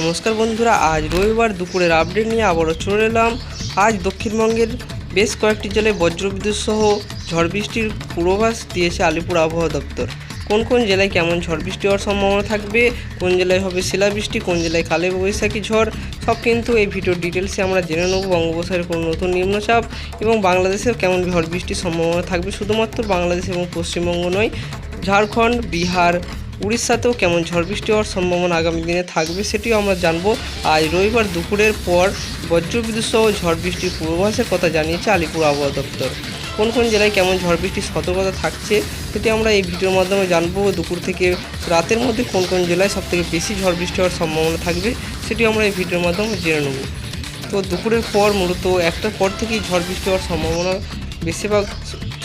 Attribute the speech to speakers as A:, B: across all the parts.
A: নমস্কার বন্ধুরা, আজ রবিবার দুপুরের আপডেট নিয়ে আবারও চলে এলাম। আজ দক্ষিণবঙ্গের বেশ কয়েকটি জেলায় বজ্রবিদ্যুৎ সহ ঝড় বৃষ্টির পূর্বাভাস দিয়েছে আলিপুর আবহাওয়া দপ্তর। কোন কোন জেলায় কেমন ঝড় বৃষ্টি হওয়ার সম্ভাবনা থাকবে, কোন জেলায় হবে শিলাবৃষ্টি, কোন জেলায় কালে বৈশাখী ঝড়, সব কিন্তু এই ভিডিওর ডিটেলসে আমরা জেনে নেব বঙ্গোপসাগরের কোনো নতুন নিম্নচাপ এবং বাংলাদেশেও কেমন ঝড় বৃষ্টির সম্ভাবনা থাকবে। শুধুমাত্র বাংলাদেশ এবং পশ্চিমবঙ্গ নয়, ঝাড়খণ্ড, বিহার উড়িষ্যাতেও কেমন ঝড় বৃষ্টি হওয়ার সম্ভাবনা আগামী দিনে থাকবে সেটিও আমরা জানব। আজ রবিবার দুপুরের পর বজ্রবিদ্যুৎ সহ ঝড় বৃষ্টির পূর্বাভাসের কথা জানিয়েছে আলিপুর আবহাওয়া দপ্তর। কোন কোন জেলায় কেমন ঝড় বৃষ্টির সতর্কতা থাকছে সেটি আমরা এই ভিডিওর মাধ্যমে জানব। দুপুর থেকে রাতের মধ্যে কোন কোন জেলায় সবথেকে বেশি ঝড় বৃষ্টি হওয়ার সম্ভাবনা থাকবে সেটি আমরা এই ভিডিওর মাধ্যমে জেনে নেব। তো দুপুরের পর মূলত একটার পর থেকেই ঝড় বৃষ্টি হওয়ার সম্ভাবনা, বেশিরভাগ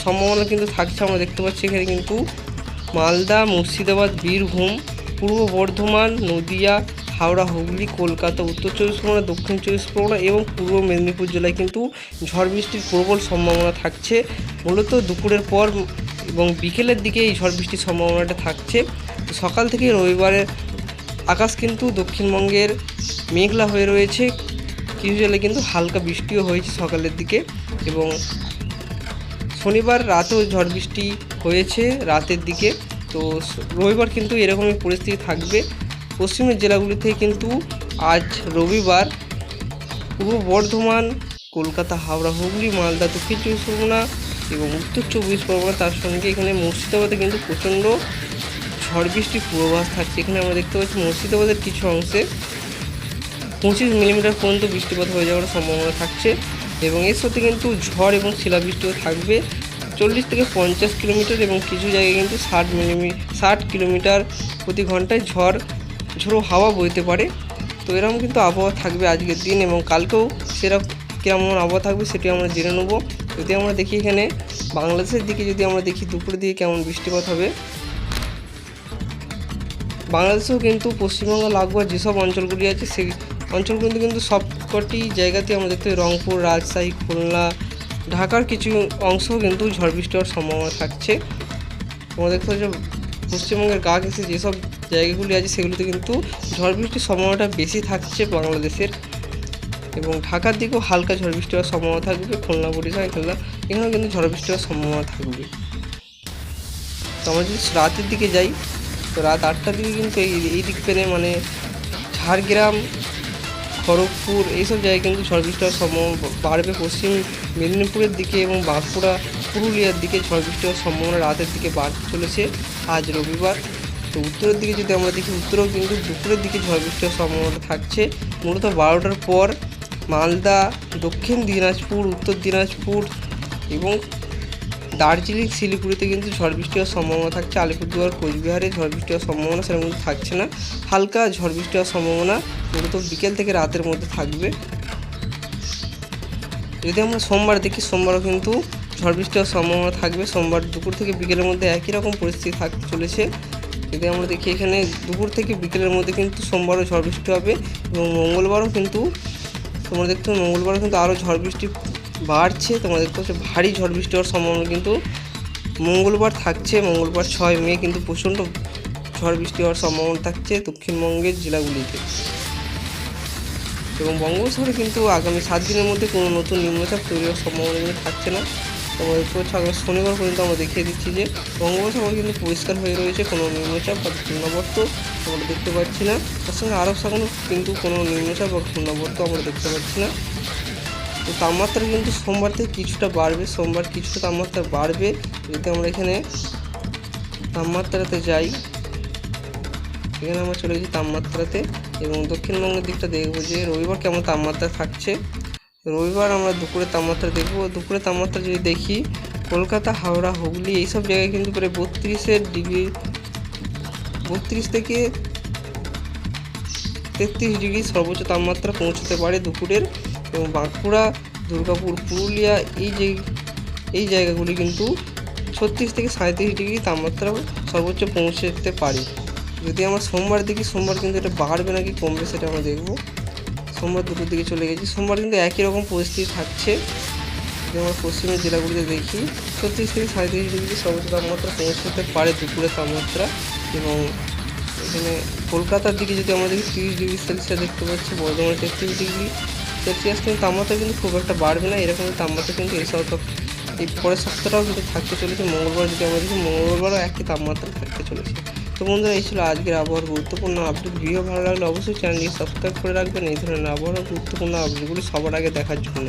A: সম্ভাবনা কিন্তু থাকছে আমরা দেখতে পাচ্ছি এখানে কিন্তু মালদা, মুর্শিদাবাদ, বীরভূম, পূর্ব বর্ধমান, নদিয়া, হাওড়া, হুগলি, কলকাতা, উত্তর চব্বিশ পরগনা, দক্ষিণ চব্বিশ পরগনা এবং পূর্ব মেদিনীপুর জেলায় কিন্তু ঝড় বৃষ্টির প্রবল সম্ভাবনা থাকছে। মূলত দুপুরের পর এবং বিকেলের দিকে এই ঝড় বৃষ্টির সম্ভাবনাটা থাকছে। সকাল থেকে রবিবারের আকাশ কিন্তু দক্ষিণবঙ্গের মেঘলা হয়ে রয়েছে। কিছু জেলায় কিন্তু হালকা বৃষ্টিও হয়েছে সকালের দিকে এবং শনিবার রাতেও ঝড় বৃষ্টি হয়েছে রাতের দিকে। তো রবিবার কিন্তু এরকমই পরিস্থিতি থাকবে। পশ্চিমের জেলাগুলিতে কিন্তু আজ রবিবার পূর্ব বর্ধমান, কলকাতা, হাওড়া, হুগলি, মালদা, দক্ষিণ চব্বিশ পরগনা এবং উত্তর চব্বিশ পরগনা তার সঙ্গে এখানে মুর্শিদাবাদে কিন্তু প্রচণ্ড ঝড় বৃষ্টির পূর্বাভাস থাকছে। এখানে আমরা দেখতে পাচ্ছি মুর্শিদাবাদের কিছু অংশে পঁচিশ মিলিমিটার পর্যন্ত বৃষ্টিপাত হয়ে যাওয়ার সম্ভাবনা থাকছে। এবং এর সাথে কিন্তু ঝড় এবং শিলাবৃষ্টিও থাকবে। চল্লিশ থেকে পঞ্চাশ কিলোমিটার এবং কিছু জায়গায় কিন্তু ষাট মিলিমি ষাট কিলোমিটার প্রতি ঘন্টায় ঝড় ঝোড়ো হাওয়া বইতে পারে। তো এরকম কিন্তু আবহাওয়া থাকবে আজকের দিন এবং কালকেও সেরকম কেমন আবহাওয়া থাকবে সেটি আমরা জেনে নেব। যদি আমরা দেখি এখানে বাংলাদেশের দিকে, যদি আমরা দেখি দুপুরের দিকে কেমন বৃষ্টিপাত হবে। বাংলাদেশেও কিন্তু পশ্চিমবঙ্গ, লাগোয়া যেসব অঞ্চলগুলি আছে সেই অঞ্চলগুলি কিন্তু কিন্তু সবকটি জায়গাতে আমরা দেখতে রংপুর, রাজশাহী, খুলনা, ঢাকার কিছু অংশও কিন্তু ঝড় বৃষ্টি হওয়ার সম্ভাবনা থাকছে। তোমরা দেখতে পাচ্ছ পশ্চিমবঙ্গের গা ঘেঁষে যেসব জায়গাগুলি আছে সেগুলিতে কিন্তু ঝড় বৃষ্টির সম্ভাবনাটা বেশি থাকছে বাংলাদেশের। এবং ঢাকার দিকেও হালকা ঝড় বৃষ্টি হওয়ার সম্ভাবনা থাকবে, খুলনা, বরিশাল, খুলনা, এখানেও কিন্তু ঝড় বৃষ্টি হওয়ার সম্ভাবনা থাকবে। তো আমরা যদি রাতের দিকে যাই, তো রাত আটটার দিকে কিন্তু এই এই দিক পেনে মানে ঝাড়গ্রাম খড়গপুর, এইসব জায়গায় কিন্তু ঝড় বৃষ্টি বাড়বে পশ্চিম মেদিনীপুরের দিকে এবং বাঁকুড়া, পুরুলিয়ার দিকে ঝড় বৃষ্টি হওয়ার সম্ভাবনা রাতের দিকে বাড়তে চলেছে আজ রবিবার। তো উত্তরের দিকে যদি আমরা দেখি, উত্তরেও কিন্তু দুপুরের দিকে ঝড় বৃষ্টি হওয়ার সম্ভাবনা থাকছে। মূলত বারোটার পর মালদা, দক্ষিণ দিনাজপুর, উত্তর দিনাজপুর এবং দার্জিলিং, শিলিগুড়িতে কিন্তু ঝড় বৃষ্টি হওয়ার সম্ভাবনা থাকছে। আলিপুরদুয়ার, কোচবিহারে ঝড় বৃষ্টি হওয়ার সম্ভাবনা সেরকম কিন্তু থাকছে না। হালকা ঝড় বৃষ্টি হওয়ার সম্ভাবনা মূলত বিকেল থেকে রাতের মধ্যে থাকবে। যদি আমরা সোমবার দেখি, সোমবারও কিন্তু ঝড় বৃষ্টি হওয়ার সম্ভাবনা থাকবে। সোমবার দুপুর থেকে বিকেলের মধ্যে একই রকম পরিস্থিতি থাকতে চলেছে। যদি আমরা দেখি এখানে দুপুর থেকে বিকেলের মধ্যে কিন্তু সোমবারও ঝড় বৃষ্টি হবে এবং মঙ্গলবারও কিন্তু তোমরা দেখতে মঙ্গলবারও কিন্তু আরও ঝড় বৃষ্টি বাড়ছে তোমরা দেখতে ভারী ঝড় বৃষ্টি হওয়ার সম্ভাবনা কিন্তু মঙ্গলবার থাকছে, মঙ্গলবার ছয় মে কিন্তু প্রচণ্ড ঝড় বৃষ্টি হওয়ার সম্ভাবনা থাকছে দক্ষিণবঙ্গের জেলাগুলিতে। এবং বঙ্গোপসাগরে কিন্তু আগামী সাত দিনের মধ্যে কোনো নতুন নিম্নচাপ তৈরি হওয়ার সম্ভাবনা কিন্তু থাকছে না। দেখতে পাচ্ছ আগামী শনিবার পর্যন্ত আমরা দেখিয়ে দিচ্ছি যে বঙ্গোপসাগর কিন্তু পরিষ্কার হয়ে রয়েছে, কোনো নিম্নচাপ বা ঘূর্ণাবর্ত আমরা দেখতে পাচ্ছি না। তার সঙ্গে আরব সাগরও কিন্তু কোনো নিম্নচাপ বা ঘূর্ণাবর্ত আমরা দেখতে পাচ্ছি না। তো তাপমাত্রা কিন্তু সোমবার থেকে কিছুটা বাড়বে, সোমবার কিছুটা তাপমাত্রা বাড়বে। যদি আমরা এখানে তাপমাত্রাতে যাই, এখানে আমরা চলে গেছি তাপমাত্রাতে এবং দক্ষিণবঙ্গের দিকটা দেখব যে রবিবার কেমন তাপমাত্রা থাকছে। রবিবার আমরা দুপুরে তাপমাত্রা দেখব। দুপুরে তাপমাত্রা যদি দেখি, কলকাতা, হাওড়া, হুগলি, এইসব জায়গায় কিন্তু প্রায় বত্রিশের ডিগ্রি, বত্রিশ থেকে তেত্রিশ ডিগ্রি সর্বোচ্চ তাপমাত্রা পৌঁছতে পারে দুপুরের এবং বাঁকুড়া, দুর্গাপুর, পুরুলিয়া এই যে, এই জায়গাগুলি কিন্তু ছত্রিশ থেকে সাঁত্রিশ ডিগ্রি তাপমাত্রা সর্বোচ্চ পৌঁছতে পারে। যদি আমরা সোমবার দেখি, সোমবার কিন্তু এটা বাড়বে নাকি কমবে সেটা আমরা দেখব। সোমবার দুপুর দিকে চলে গেছি। সোমবার কিন্তু একই রকম পরিস্থিতি থাকছে। যদি আমরা পশ্চিমের জেলাগুলিতে দেখি, ছত্রিশ থেকে সাঁত্রিশ ডিগ্রি সর্বোচ্চ তাপমাত্রা পৌঁছতে পারে দুপুরের তাপমাত্রা এবং এখানে কলকাতার দিকে যদি আমাদের তিরিশ ডিগ্রি সেলসিয়াস দেখতে পাচ্ছি, বর্ধমানে তেত্রিশ ডিগ্রি সেলসিয়াস, কিন্তু তাপমাত্রা কিন্তু খুব একটা বাড়বে না। এরকম তাপমাত্রা কিন্তু এই সপ্তাহ, এই পরের সপ্তাহটাও কিন্তু থাকতে চলেছে। মঙ্গলবার যদি আমরা দেখি, মঙ্গলবারও একই তাপমাত্রা থাকতে চলেছে। তো বন্ধুরা, এই ছিল আজকের আবহাওয়ার গুরুত্বপূর্ণ আপডেট ভিডিও ভালো লাগলে অবশ্যই চ্যানেলটি সাবস্ক্রাইব করে রাখবেন। এই ধরনের আবহাওয়ার গুরুত্বপূর্ণ আপডেটগুলি সবার আগে দেখার জন্য।